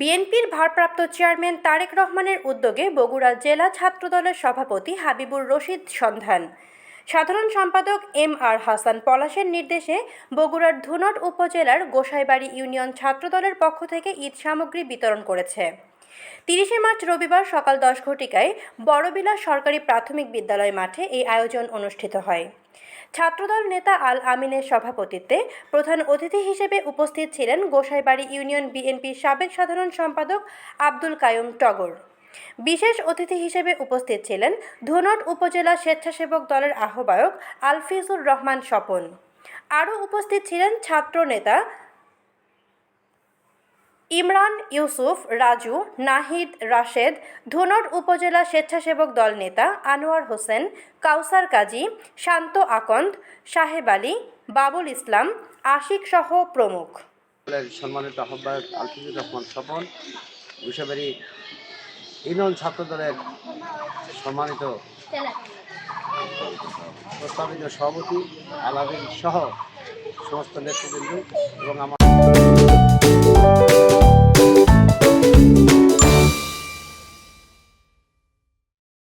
বিএনপির ভারপ্রাপ্ত চেয়ারম্যান তারেক রহমানের উদ্যোগে বগুড়া জেলা ছাত্রদলের সভাপতি হাবিবুর রশিদ সন্ধান। সাধারণ সম্পাদক এম আর হাসান পলাশের নির্দেশে বগুড়ার ধুনট উপজেলার গোসাইবাড়ি ইউনিয়ন ছাত্রদলের পক্ষ থেকে ঈদ সামগ্রী বিতরণ করেছে। তিরিশে মার্চ রবিবার সকাল দশ ঘটিকায় বড়বিলা সরকারি প্রাথমিক বিদ্যালয় মাঠে এই আয়োজন অনুষ্ঠিত হয়। ছাত্রদল নেতা আল আমিনের সভাপতিত্বে প্রধান অতিথি হিসেবে উপস্থিত ছিলেন গোসাইবাড়ি ইউনিয়ন বিএনপির সাবেক সাধারণ সম্পাদক আব্দুল কায়ুম টগর। বিশেষ অতিথি হিসেবে উপস্থিত ছিলেন ধুনট উপজেলা স্বেচ্ছাসেবক দলের আহ্বায়ক আলফিজুর রহমান স্বপন। আরও উপস্থিত ছিলেন ছাত্র নেতা ইমরান, ইউসুফ, রাজু, নাহিদ, রাশেদ, ধুনট উপজেলা স্বেচ্ছাসেবক দল নেতা আনোয়ার হোসেন, কাউসার কাজী, শান্ত আকন্দ, সাহেব আলী, বাবুল ইসলাম, আশিক সহ প্রমুখ। সম্মানিত আহ্বায়ক আলফিজুর রহমান স্বপন, বিষয়বাড়ি ইউনিয়ন ছাত্র দলের সম্মানিত প্রস্তাবিত সভাপতি, আলামিন সহ সমস্ত নেতৃবৃন্দ এবং আমার